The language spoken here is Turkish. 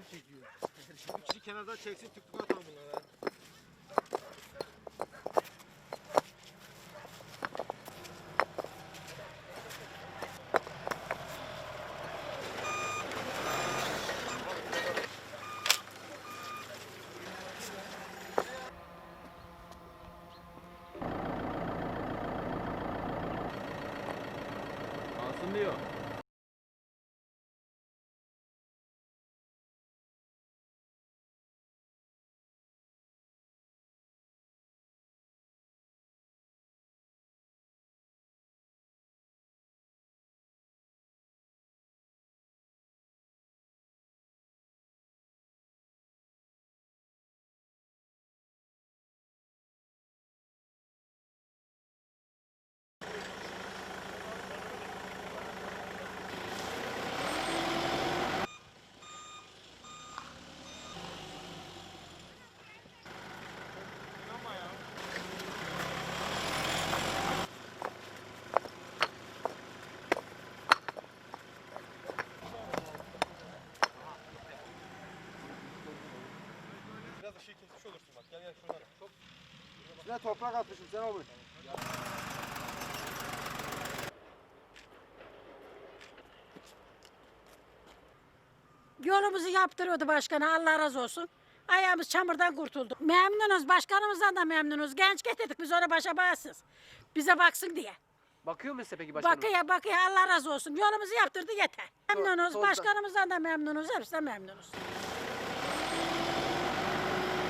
biri çekiyor. Kişi kenardan çeksin tık tık atalım bunlara. Kalsın diyor. Işığı kesmiş olursun bak. Gel gel şuradan. Çok Üstüne toprak atmışım sen olur. Yolumuzu yaptırıyordu başkanı Allah razı olsun. Ayağımız çamurdan kurtulduk. Memnunuz başkanımızdan da memnunuz. Genç getirdik biz ona başa bağımsız. Bize baksın diye. Bakıyor mu size peki başkanım? Bakıyor bakıyor Allah razı olsun. Yolumuzu yaptırdı yeter. Memnunuz başkanımızdan da memnunuz. Hepsinden memnunuz.